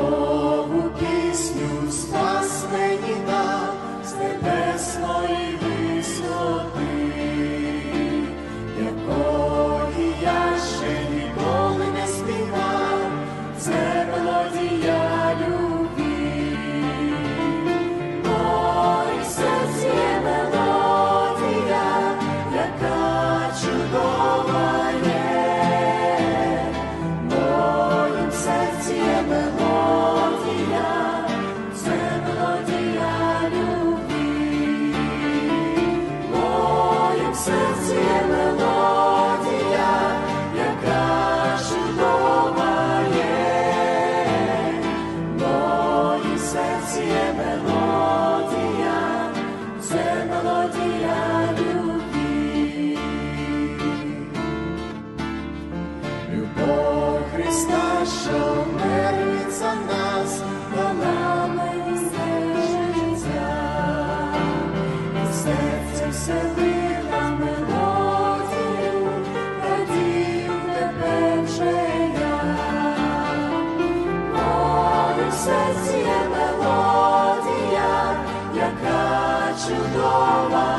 Lord. що в нас, до нами все життя, і серцем селила мелодію, радію яка чудова.